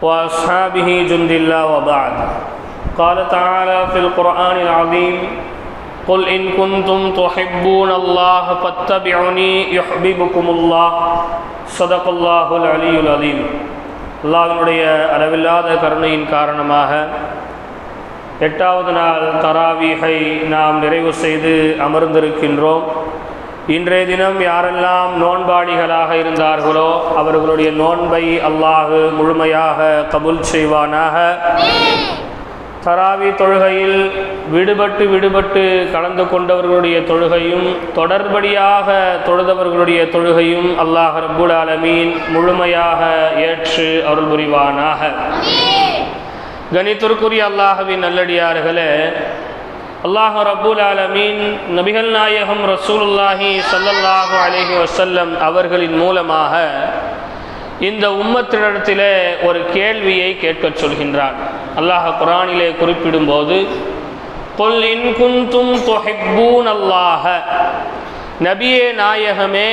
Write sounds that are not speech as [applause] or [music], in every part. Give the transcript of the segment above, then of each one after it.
وأصحابه جند الله وبعد قال تعالى في القرآن العظيم قل إن كنتم تحبون الله فاتبعوني يحببكم الله صدق الله العلي العظيم அல்லாஹினுடைய அளவில்லாத கருணையின் காரணமாக எட்டாவது நாள் தராவீகை நாம் நிறைவு செய்து அமர்ந்திருக்கின்றோம் இன்றைய தினம் யாரெல்லாம் நோன்பாடிகளாக இருந்தார்களோ அவர்களுடைய நோன்பை அல்லாஹு முழுமையாக கபுல் செய்வானாக. தராவி தொழுகையில் விடுபட்டு விடுபட்டு கலந்து கொண்டவர்களுடைய தொழுகையும் தொடர்படியாக தொழுதவர்களுடைய தொழுகையும் அல்லாஹ் ரபுல் ஆலமீன் முழுமையாக ஏற்று அருள் புரிவானாக. கணித்திற்குரிய அல்லாஹவின் நல்லடியார்களே அல்லாஹ் ரபுல் ஆலமீன் நபிகள் நாயகம் ரசூலுல்லாஹி சல்லல்லாஹு அலஹி வசல்லம் அவர்களின் மூலமாக இந்த உம்மத்தினிடத்திலே ஒரு கேள்வியை கேட்கச் சொல்கின்றான் அல்லாஹ் குரானிலே குறிப்பிடும்போது கொல் இன் குந்தும் தொஹிப்பூன் அல்லாஹ. நபியே நாயகமே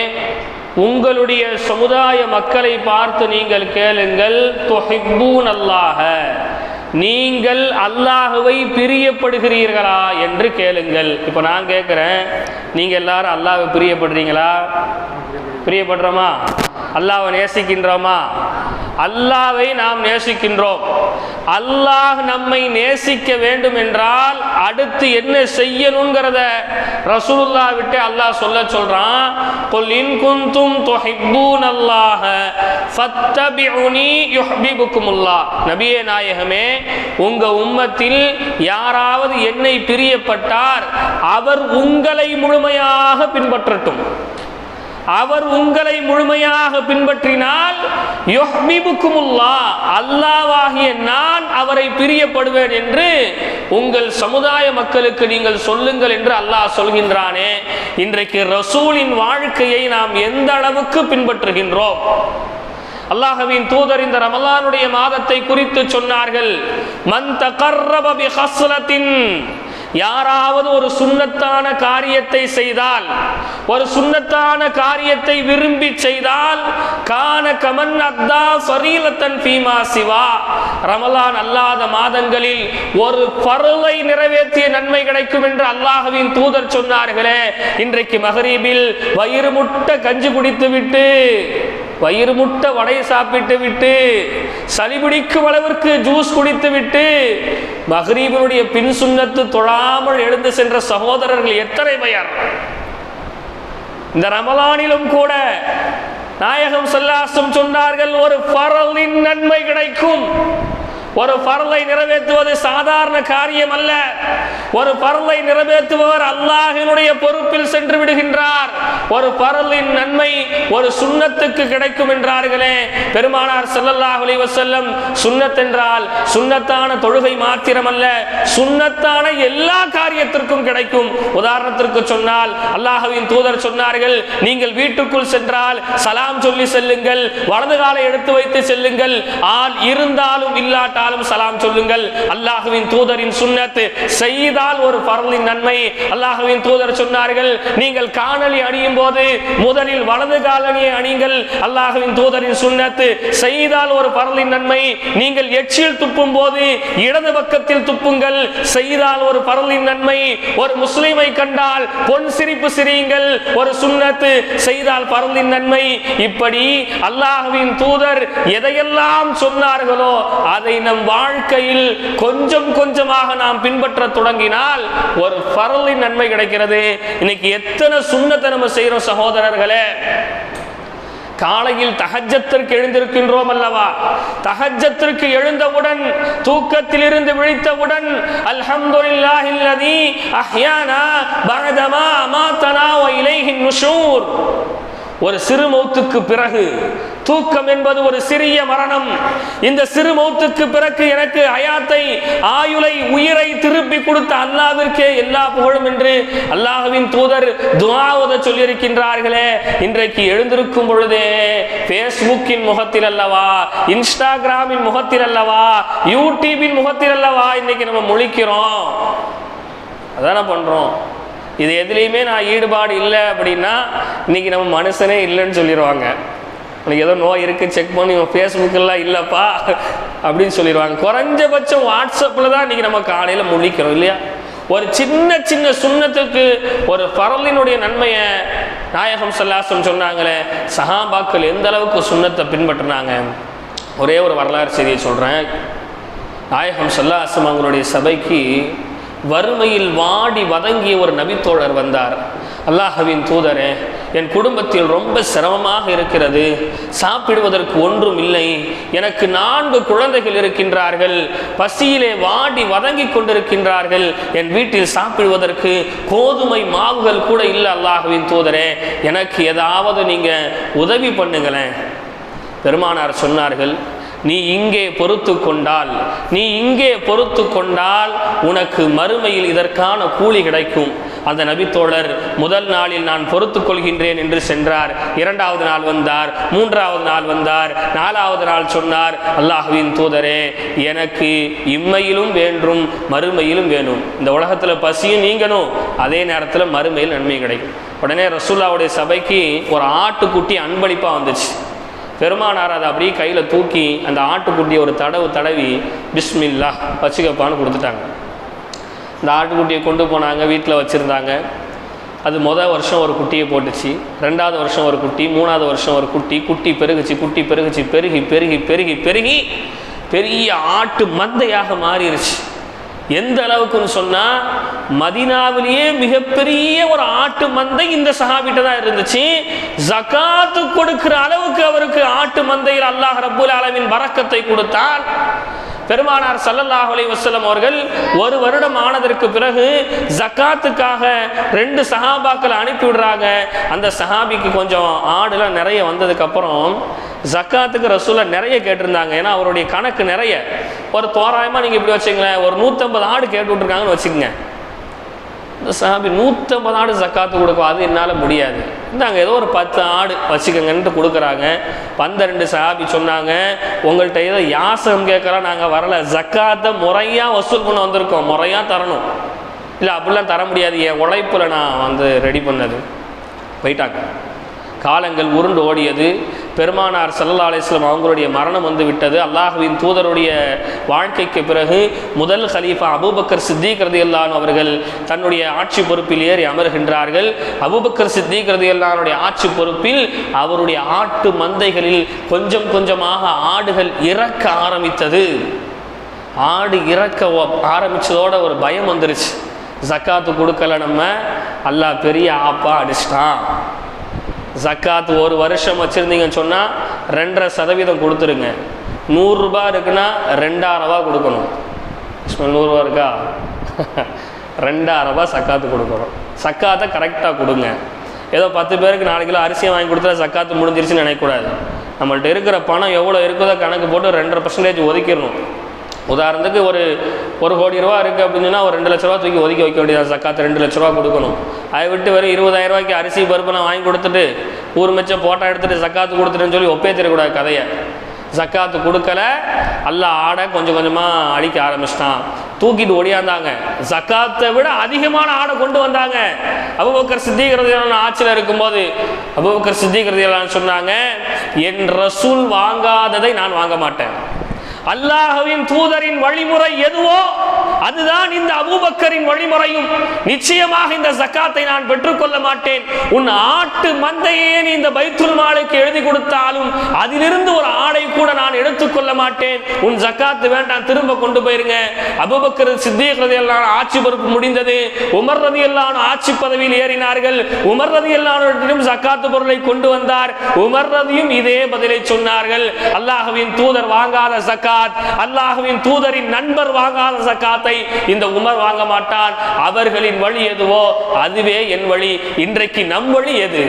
உங்களுடைய சமுதாய மக்களை பார்த்து நீங்கள் கேளுங்கள் தொஹிப்பூன் அல்லாஹ. நீங்கள் அல்லாஹுவை பிரியப்படுகிறீர்களா என்று கேளுங்கள். இப்போ நான் கேட்குறேன் நீங்கள் எல்லாரும் அல்லாஹை பிரியப்படுறீங்களா? பிரியப்படுறோமா? அல்லாவை நேசிக்கின்றோமா? அல்லாவை நாம் நேசிக்கின்றோம். அல்லாஹ் நம்மை நேசிக்க வேண்டும் என்றால் அடுத்து என்ன செய்யணுங்கிறத ரசூலுல்லா விட்டு அல்லாஹ் சொல்ல சொல்றான். கொல் இன் குந்தும் துஹிப்பூன் அல்லாஹ ஃபத்தபிஉனி யுஹ்பிபுக்குமுல்லாஹ். நபியே நாயகமே உங்க உம்மத்தில் யாராவது என்னை பிரியப்பட்டார் அவர் உங்களை முழுமையாக பின்பற்றட்டும். அவர் உங்களை முழுமையாக பின்பற்றினால் அல்லாவாகிய நான் அவரை பிரியப்படுவேன் என்று உங்கள் சமுதாய மக்களுக்கு நீங்கள் சொல்லுங்கள் என்று அல்லாஹ் சொல்கின்றானே. இன்றைக்கு ரசூலின் வாழ்க்கையை நாம் எந்த அளவுக்கு பின்பற்றுகின்றோம்? அல்லாஹவின் தூதர் இந்த ரமலானுடைய மாதத்தை குறித்து சொன்னார்கள் மன் தகர்ரப ஹஸ்லத்தின் யாராவது ஒரு சுண்ணத்தான காரியத்தை செய்தால் ஒரு சுண்ணத்தான காரியத்தை விரும்பி செய்தால் கான கமன் அத்தா சரீலத்தன் பீமா சிவா. ரமலான் அல்லாத மாதங்களில் ஒரு பருளை நிறைவேற்றிய நன்மை கிடைக்கும் என்று அல்லாஹுவின் தூதர் சொன்னார்களே இன்றைக்கு மகரீபில் வயிறு முட்ட கஞ்சி குடித்து விட்டு வயிறு முட்ட வடையை சாப்பிட்டு விட்டு சளி பிடிக்கும் அளவிற்கு ஜூஸ் குடித்து விட்டு மஹரீபனுடைய பின் சுண்ணத்து தொழாமல் எழுந்து சென்ற சகோதரர்கள் எத்தனை பெயர்? இந்த ரமலானிலும் கூட நாயகம் செல்லாசம் சொன்னார்கள் ஒரு பரலின் நன்மை கிடைக்கும். ஒரு பரலை நிறைவேற்றுவது சாதாரண காரியம் அல்ல ஒரு பரலை நிறைவேற்றுபவர் அல்லாஹினுடைய பொறுப்பில் சென்று விடுகின்றார். ஒரு பரலின் நன்மை ஒரு சுண்ணத்துக்கு கிடைக்கும் என்றார்களே. பெருமானார் செல்லல்லாஹ் செல்லம் சுண்ணத் என்றால் சுண்ணத்தான தொழுகை மாத்திரமல்ல. சுண்ணத்தான எல்லா காரியத்திற்கும் கிடைக்கும். உதாரணத்திற்கு சொன்னால் அல்லாஹுவின் தூதர் சொன்னார்கள் நீங்கள் வீட்டுக்குள் சென்றால் சலாம் சொல்லி செல்லுங்கள் வலது காலை எடுத்து வைத்து செல்லுங்கள். ஆள் இருந்தாலும் இல்லாட்டால் இருந்தாலும் சலாம் சொல்லுங்கள் அல்லாஹுவின் தூதரின் சுண்ணத்து செய்தால் ஒரு பரலின் நன்மை. அல்லாஹுவின் தூதர் சொன்னார்கள் நீங்கள் காணொலி அணியும் போது முதலில் வலது காலணியை அணியுங்கள் அல்லாஹுவின் தூதரின் சுண்ணத்து செய்தால் ஒரு பரலின் நன்மை. நீங்கள் எச்சில் துப்பும் போது இடது பக்கத்தில் துப்புங்கள் செய்தால் ஒரு பரலின் நன்மை. ஒரு முஸ்லிமை கண்டால் பொன் சிரிப்பு சிரியுங்கள் ஒரு சுண்ணத்து செய்தால் பரலின் நன்மை. இப்படி அல்லாஹுவின் தூதர் எதையெல்லாம் சொன்னார்களோ அதை நம் வாழ்க்கையில் கொஞ்சம் கொஞ்சமாக நாம் பின்பற்ற தொடங்கினால் ஒரு பரலின் நன்மை கிடைக்கிறது. இன்னைக்கு எத்தனை சுண்ணத்தை நம்ம செய்யறோம் சகோதரர்களே? காலையில் தகஜத்திற்கு எழுந்திருக்கின்றோம் அல்லவா? தகஜத்திற்கு எழுந்தவுடன் தூக்கத்தில் இருந்து விழித்தவுடன் அல்ஹம்துலில்லாஹில்லதி அஹ்யானா பஅதமா அமாத்தனா இலைஹின் நுஷூர். ஒரு சிறு மௌத்துக்கு பிறகு தூக்கம் என்பது ஒரு சிறிய மரணம். இந்த சிறு மௌத்துக்கு பிறகு எனக்கு அயாத்தை ஆயுளை உயிரை திருப்பி கொடுத்த அல்லாவிற்கே எல்லா புகழும் என்று அல்லாஹுவின் தூதர் துவாவத சொல்லியிருக்கின்றார்களே. இன்றைக்கு எழுந்திருக்கும் பொழுதே பேஸ்புக்கின் முகத்தில் அல்லவா இன்ஸ்டாகிராமின் முகத்தில் அல்லவா யூடியூபின் முகத்தில் அல்லவா இன்னைக்கு நம்ம முழிக்கிறோம். அதான பண்றோம். இது எதுலேயுமே நான் ஈடுபாடு இல்லை அப்படின்னா இன்றைக்கி நம்ம மனுஷனே இல்லைன்னு சொல்லிடுவாங்க உனக்கு ஏதோ நோய் இருக்குது செக் பண்ணி உன் ஃபேஸ்புக்கெல்லாம் இல்லைப்பா அப்படின்னு சொல்லிடுவாங்க குறைஞ்சபட்சம் வாட்ஸ்அப்பில் தான் இன்றைக்கி நம்ம காலையில் முழிக்கிறோம் இல்லையா? ஒரு சின்ன சின்ன சுண்ணத்துக்கு ஒரு பரலினுடைய நன்மையை நாயகம் சல்லாசம் சொன்னாங்களே சஹாபாக்கள் எந்த அளவுக்கு சுண்ணத்தை பின்பற்றினாங்க? ஒரே ஒரு வரலாறு செய்தியை சொல்கிறேன் நாயகம் சல்லாசம் அவங்களுடைய சபைக்கு வறுமையில் வாடி வதங்கிய ஒரு நபித்தோழர் வந்தார். அல்லாஹவின் தூதரே என் குடும்பத்தில் ரொம்ப சிரமமாக இருக்கிறது. சாப்பிடுவதற்கு ஒன்றும் இல்லை. எனக்கு நான்கு குழந்தைகள் இருக்கின்றார்கள். பசியிலே வாடி வதங்கி கொண்டிருக்கின்றார்கள். என் வீட்டில் சாப்பிடுவதற்கு கோதுமை மாவுகள் கூட இல்லை அல்லாஹவின் தூதரே. எனக்கு ஏதாவது நீங்கள் உதவி பண்ணுங்களேன். பெருமானார் சொன்னார்கள் நீ இங்கே பொறுத்து கொண்டால் நீ இங்கே பொறுத்து கொண்டால் உனக்கு மறுமையில் இதற்கான கூலி கிடைக்கும். அந்த நபித்தோழர் முதல் நாளில் நான் பொறுத்து கொள்கின்றேன் என்று சென்றார். இரண்டாவது நாள் வந்தார் மூன்றாவது நாள் வந்தார் நாலாவது நாள் சொன்னார் அல்லாஹுவின் தூதரே எனக்கு இம்மையிலும் வேண்டும் மறுமையிலும் வேணும். இந்த உலகத்தில் பசியும் நீங்கணும் அதே நேரத்தில் மறுமையில் நன்மை கிடைக்கும். உடனே ரசூல்லாவுடைய சபைக்கு ஒரு ஆட்டுக்குட்டி அன்பளிப்பாக வந்துச்சு. பெருமானார் அதை அப்படியே கையில் தூக்கி அந்த ஆட்டுக்குட்டியை ஒரு தடவு தடவி பிஸ்மில்லா வச்சுக்கப்பான்னு கொடுத்துட்டாங்க. இந்த ஆட்டுக்குட்டியை கொண்டு போனாங்க வீட்டில் வச்சுருந்தாங்க. அது மொதல் வருஷம் ஒரு குட்டியை போட்டுச்சு ரெண்டாவது வருஷம் ஒரு குட்டி மூணாவது வருஷம் ஒரு குட்டி குட்டி பெருகுச்சு குட்டி பெருகுச்சு பெருகி பெருகி பெருகி பெருகி பெரிய ஆட்டு மந்தையாக மாறிடுச்சு எந்த அளவுக்குன்னு சொன்னா மதினாவிலேயே மிகப்பெரிய ஒரு ஆட்டு மந்தை இந்த சஹாபிட்ட தான் இருந்துச்சு. ஜகாத்து கொடுக்கிற அளவுக்கு அவருக்கு ஆட்டு மந்தையில் அல்லாஹ் ரபுல் ஆலமின் வரக்கத்தை கொடுத்தார் பெருமானார் சல்லல்லாஹ் அலி வசலம் அவர்கள் ஒரு வருடம் ஆனதற்கு பிறகு ஜக்காத்துக்காக ரெண்டு சஹாபாக்களை அனுப்பி விடுறாங்க அந்த சஹாபிக்கு கொஞ்சம் ஆடுலாம் நிறைய வந்ததுக்கப்புறம் ஜக்காத்துக்கு ரசூலா நிறைய கேட்டிருந்தாங்க. ஏன்னா அவருடைய கணக்கு நிறைய. ஒரு தோராயமாக நீங்கள் இப்படி வச்சுங்களேன் ஒரு நூற்றம்பது ஆடு கேட்டு விட்ருக்காங்கன்னு வச்சுக்கோங்க. இந்த சாபி நூற்றம்பது ஆடு ஜக்காத்து கொடுக்கும். அது என்னால் முடியாது. இந்தாங்க ஏதோ ஒரு பத்து ஆடு வச்சுக்கோங்கன்ட்டு கொடுக்குறாங்க. பன்னிரெண்டு சாபி சொன்னாங்க உங்கள்கிட்ட ஏதோ யாசகம் கேட்கலாம் நாங்கள் வரல. ஜக்காத்தை முறையாக வசூல் பண்ண வந்திருக்கோம். முறையாக தரணும். இல்லை அப்படிலாம் தர முடியாது. என் உழைப்பில் நான் வந்து ரெடி பண்ணது. போயிட்டாங்க. காலங்கள் உருண்டு ஓடியது. பெருமானார் சல்லா அலிஸ்லாம் அவங்களுடைய மரணம் வந்து விட்டது அல்லாஹுவின் தூதருடைய வாழ்க்கைக்கு பிறகு முதல் ஹலீஃபா அபூபக்கர் சித்திக் ரதியல்லான் அவர்கள் தன்னுடைய ஆட்சி பொறுப்பில் ஏறி அமர்கின்றார்கள். அபூபக்கர் சித்திக் ரதியல்லானுடைய ஆட்சி பொறுப்பில் அவருடைய ஆட்டு மந்தைகளில் கொஞ்சம் கொஞ்சமாக ஆடுகள் இறக்க ஆரம்பித்தது. ஆடு இறக்க ஒ- ஒரு பயம் வந்துருச்சு. ஜக்காத்து கொடுக்கல நம்ம. அல்லாஹ் பெரிய ஆப்பா அடிச்சிட்டான். ஜக்காத் ஒரு வருஷம் வச்சுருந்தீங்கன்னு சொன்னால் ரெண்டரை சதவீதம் கொடுத்துருங்க. நூறுரூபா இருக்குன்னா ரெண்டாயிரரூபா கொடுக்கணும். நூறுரூவா இருக்கா? [laughs] ரெண்டாயிரரூபா சக்காத்து கொடுக்கணும். சக்காத்தை கரெக்டாக கொடுங்க. ஏதோ பத்து பேருக்கு நாலு கிலோ அரிசியை வாங்கி கொடுத்தா சக்காத்து முடிஞ்சிருச்சுன்னு நினைக்கக்கூடாது. நம்மள்ட்ட இருக்கிற பணம் எவ்வளோ இருக்குதோ கணக்கு போட்டு ரெண்டரை பர்சன்டேஜ் ஒதுக்கிடணும். உதாரணத்துக்கு ஒரு ஒரு கோடி ரூபா இருக்குது அப்படின்னு சொன்னா ஒரு ரெண்டு லட்ச ரூபா தூக்கி ஒதுக்கி வைக்க வேண்டியது சக்காத்து ரெண்டு லட்ச ரூபா கொடுக்கணும். அதை விட்டு வெறும் இருபதாயிரம் ரூபாய்க்கு அரிசி பருப்புலாம் வாங்கி கொடுத்துட்டு ஊர் மிச்சம் போட்டா எடுத்துட்டு சக்காத்து கொடுத்துட்டுன்னு சொல்லி ஒப்பே தரக்கூடாது கதையை. ஜக்காத்து கொடுக்கல அல்ல ஆடை கொஞ்சம் கொஞ்சமாக அடிக்க ஆரம்பிச்சிட்டான். தூக்கிட்டு ஒடியாந்தாங்க. ஜக்காத்தை விட அதிகமான ஆடை கொண்டு வந்தாங்க. அபுபக்கர் சித்திகிறதையான ஆட்சியில் இருக்கும்போது அபுபக்கர் சித்திகிறதையெல்லாம் சொன்னாங்க என் ரசூல் வாங்காததை நான் வாங்க மாட்டேன். அல்லாஹுவின் தூதரின் வழிமுறை எதுவோ அதுதான் இந்த அபூபக்கரின் வழிமுறையும். நிச்சயமாக இந்த ஜக்காத்தை நான் பெற்றுக்கொள்ள மாட்டேன். உன் ஆட்டு மந்தையே நீ இந்த பைத்துல் மாலைக்கு எழுதி கொடுத்தாலும் அதிலிருந்து ஒரு ஆடை கூட நான் எடுத்துக்கொள்ள மாட்டேன். உன் ஜக்காத்து வேண்டாம் திரும்ப கொண்டு போயிருங்க. அபூபக்கர் சித்திக் எல்லாம் ஆட்சி பொறுப்பு முடிந்தது. உமர் ரதியல்லாஹு ஆட்சி பதவியில் ஏறினார்கள். உமர் ரதியல்லாஹு ஜக்காத்து பொருளை கொண்டு வந்தார். உமர் ரதியும் இதே பதிலை சொன்னார்கள். அல்லாஹுவின் தூதர் வாங்காத ஜக்காத் அல்லாஹுவின் தூதரின் நண்பர் வாங்காத பணத்தை இந்த உமர் வாங்க மாட்டான் அவர்களின் வழி எதுவோ அதுவே என் வழி. இன்றைக்கு நம் வழி எது?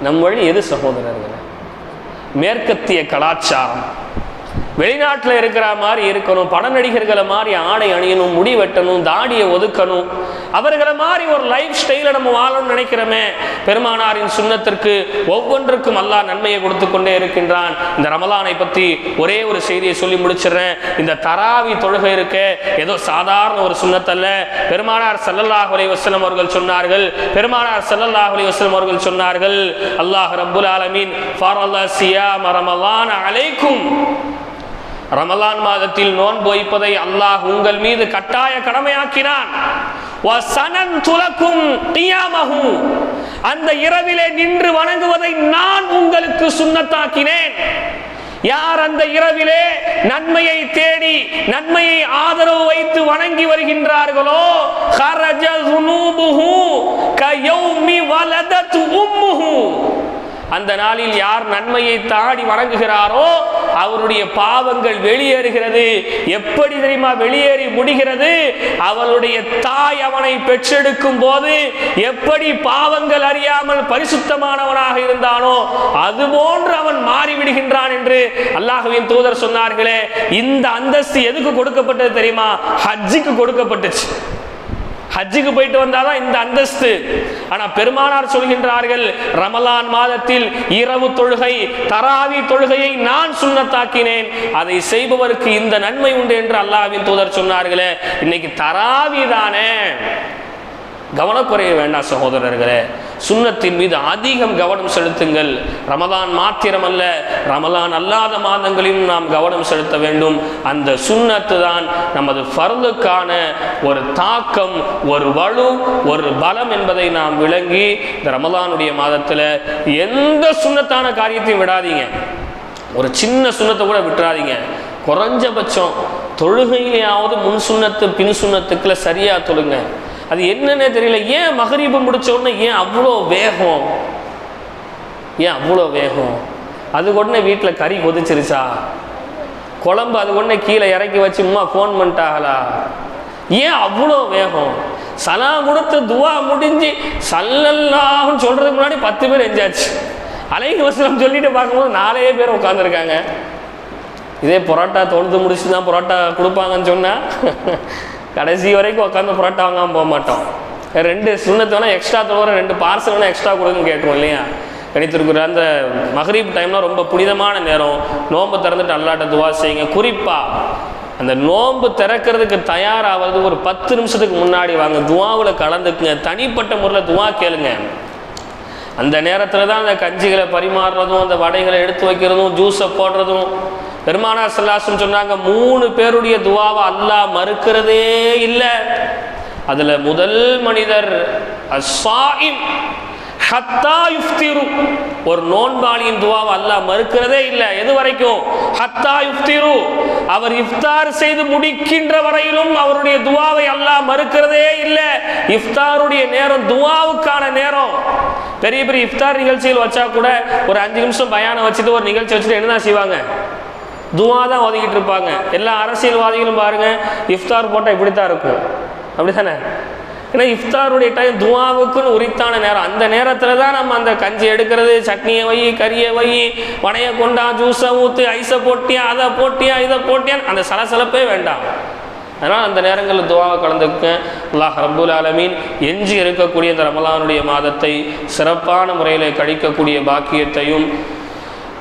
நம் வழி எது சகோதரர்கள்? மேற்கத்திய கலாச்சாரம். வெளிநாட்டில் இருக்கிற மாதிரி இருக்கணும் பட நடிகர்களை மாதிரி ஆடை அணியணும் முடி வெட்டணும் தாடியை ஒதுக்கணும். அவர்களை மாதிரி ஒரு லைஃப் ஸ்டைலை நம்ம வாழணும்னு நினைக்கிறோமே. பெருமானாரின் சுண்ணத்திற்கு ஒவ்வொன்றுக்கும் அல்லாஹ் நன்மையை கொடுத்து கொண்டே இருக்கின்றான். இந்த ரமலானை பற்றி ஒரே ஒரு செய்தியை சொல்லி முடிச்சிடுறேன். இந்த தராவி தொழுகை இருக்க ஏதோ சாதாரண ஒரு சுண்ணத்தல்ல. பெருமானார் ஸல்லல்லாஹு அலைஹி அவர்கள் சொன்னார்கள். பெருமானார் ஸல்லல்லாஹு அலைஹி அவர்கள் சொன்னார்கள் அல்லாஹ் ரபுல் ஆலமீன் ஃபார் அல்லா சியா மரமலான் அலைக்கும் ரமலான் மாதத்தில் நோன்பு வைப்பதை அல்லாஹ் உங்கள் மீது கட்டாய கடமையாக்கினான். அந்த இரவிலே நின்று வணங்குவதை நான் உங்களுக்கு சுண்ணத்தாக்கினேன். யார் அந்த இரவிலே நன்மையை தேடி நன்மையை ஆதரவு வைத்து வணங்கி வருகின்றார்களோ? அந்த நாளில் யார் நன்மையை தாடி வணங்குகிறாரோ அவருடைய பாவங்கள் வெளியேறுகிறது. எப்படி தெரியுமா? வெளியேறி முடிகிறது. அவளுடைய தாய் அவனை பெற்றெடுக்கும் போது எப்படி பாவங்கள் அறியாமல் பரிசுத்தமானவனாக இருந்தானோ அது போன்று அவன் மாறிவிடுகின்றான் என்று அல்லாஹுவின் தூதர் சொன்னார்களே இந்த அந்தஸ்து எதுக்கு கொடுக்கப்பட்டது தெரியுமா? ஹஜ்ஜுக்கு கொடுக்கப்பட்டுச்சு. ஹஜ்ஜுக்கு போயிட்டு வந்தாதான் இந்த அந்தஸ்து. ஆனா பெருமானார் சொல்கின்றார்கள் ரமலான் மாதத்தில் இரவு தொழுகை தராவி தொழுகையை நான் சுண்ணத்தாக்கினேன். அதை செய்பவருக்கு இந்த நன்மை உண்டு என்று அல்லாவின் தூதர் சொன்னார்களே இன்னைக்கு தராவி தானே கவனக்குறைய வேண்டாம் சகோதரர்களே. சுண்ணத்தின் மீது அதிகம் கவனம் செலுத்துங்கள். ரமதான் மாத்திரமல்ல ரமதான் அல்லாத மாதங்களிலும் நாம் கவனம் செலுத்த வேண்டும். அந்த சுண்ணத்து தான் நமது ஃபர்லுக்கான ஒரு தாக்கம் ஒரு வலு ஒரு பலம் என்பதை நாம் விளங்கி இந்த ரமதானுடைய மாதத்தில் எந்த சுண்ணத்தான காரியத்தையும் விடாதீங்க. ஒரு சின்ன சுண்ணத்தை கூட விட்டுறாதீங்க. குறைஞ்சபட்சம் தொழுகையிலேயாவது முன் சுண்ணத்து பின் சுண்ணத்துக்குள்ள சரியாக தொழுங்க. அது என்னன்னே தெரியல. ஏன் மகரீபு முடிச்ச உடனே ஏன் அவ்வளோ வேகம்? ஏன் அவ்வளோ வேகம்? அது உடனே வீட்டில் கறி கொதிச்சிருச்சா? குழம்பு அது உடனே கீழே இறக்கி வச்சு உமா ஃபோன் பண்ணிட்டாங்களா? ஏன் அவ்வளோ வேகம்? சலாம் கொடுத்து துவா முடிஞ்சு சல்லல்லாகும் சொல்றதுக்கு முன்னாடி பத்து பேர் எஞ்சாச்சு அலைக்கு வசனம் சொல்லிட்டு பார்க்கும்போது நாலே பேர் உட்காந்துருக்காங்க இதே பரோட்டா தொழுது முடிச்சு தான் பரோட்டா கொடுப்பாங்கன்னு சொன்னால் கடைசி வரைக்கும் உட்காந்து புரோட்டா வாங்காமல் போக மாட்டோம். ரெண்டு சுண்ணத்து வேணால் எக்ஸ்ட்ரா தவிர ரெண்டு பார்சல் வேணால் எக்ஸ்ட்ரா கொடுங்கன்னு கேட்கும் இல்லையா? கணித்திருக்கிற அந்த மகரீப் டைம்லாம் ரொம்ப புனிதமான நேரம். நோன்பு திறந்துட்டு அல்லாட்ட துவா செய்யுங்க. குறிப்பாக அந்த நோன்பு திறக்கிறதுக்கு தயாராகிறது ஒரு பத்து நிமிஷத்துக்கு முன்னாடி வாங்க. துவாவில் கலந்துக்குங்க. தனிப்பட்ட முறையில் துவா கேளுங்க. அந்த நேரத்தில் தான் அந்த கஞ்சிகளை பரிமாறுறதும் அந்த வடைகளை எடுத்து வைக்கிறதும் ஜூஸை போடுறதும். பெருமானா சல்லாசம் சொன்னாங்க மூணு பேருடைய துவாவை அல்லாஹ் மறுக்கிறதே இல்லை. அதில் முதல் மனிதர் அஸ்ஸாயிம். ஹத்தா யுஃப்திரு. ஒரு நோன்பாளியின் துவாவை அல்லாஹ் மறுக்கிறதே இல்லை. எது வரைக்கும்? ஹத்தா யுஃப்திரு. அவர் இஃப்தார் செய்து முடிக்கின்ற வரையிலும் அவருடைய துவாவை அல்லாஹ் மறுக்கிறதே இல்லை. இஃப்தாருடைய நேரம் துவாவுக்கான நேரம். பெரிய பெரிய இஃப்தார் நிகழ்ச்சிகள் வச்சா கூட ஒரு அஞ்சு நிமிஷம் பயானம் வச்சுட்டு ஒரு நிகழ்ச்சி வச்சுட்டு என்னதான் செய்வாங்க? துவா தான் ஒதுக்கிட்டு இருப்பாங்க. எல்லா அரசியல்வாதிகளும் பாருங்க இஃப்தார் போட்டால் இப்படி தான் இருக்கும். அப்படி தானே ஏன்னா இஃப்தாருடைய டைம் துவாவுக்குன்னு உரித்தான நேரம். அந்த நேரத்தில் தான் நம்ம அந்த கஞ்சி எடுக்கிறது சட்னியை வை கறியை வை வடையை கொண்டா ஜூஸை ஊற்றி ஐஸை போட்டியா அதை போட்டியா இதை போட்டியா அந்த சலசலப்பே வேண்டாம். அதனால் அந்த நேரங்களில் துவாவை கலந்துக்க அல்லாஹ் ரபுல் ஆலமீன் எஞ்சி இருக்கக்கூடிய இந்த ரமலானுடைய மாதத்தை சிறப்பான முறையில் கழிக்கக்கூடிய பாக்கியத்தையும்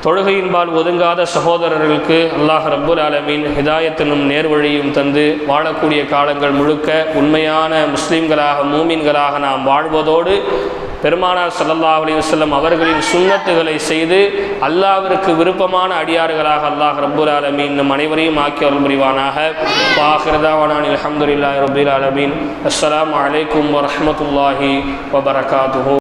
தொழுகையின்பால் ஒதுங்காத சகோதரர்களுக்கு அல்லாஹ் ரப்புல் ஆலமீன் ஹிதாயத்தினும் நேர்வழியும் தந்து வாழக்கூடிய காலங்கள் முழுக்க உண்மையான முஸ்லீம்களாக மூமின்களாக நாம் வாழ்வதோடு பெருமானார் ஸல்லல்லாஹு அலைஹி அவர்களின் சுண்ணத்துகளை செய்து அல்லாவிற்கு விருப்பமான அடியார்களாக அல்லாஹ் ரப்புல் ஆலமீன் நம் அனைவரையும் ஆக்கி அருள் புரிவானாக. வாஹிரதாவானான் அலமதுல்லா ரபுல் ஆலமீன். அஸ்லாம் அலைக்கும் வரமத்துல்லாஹி வபரகாத்து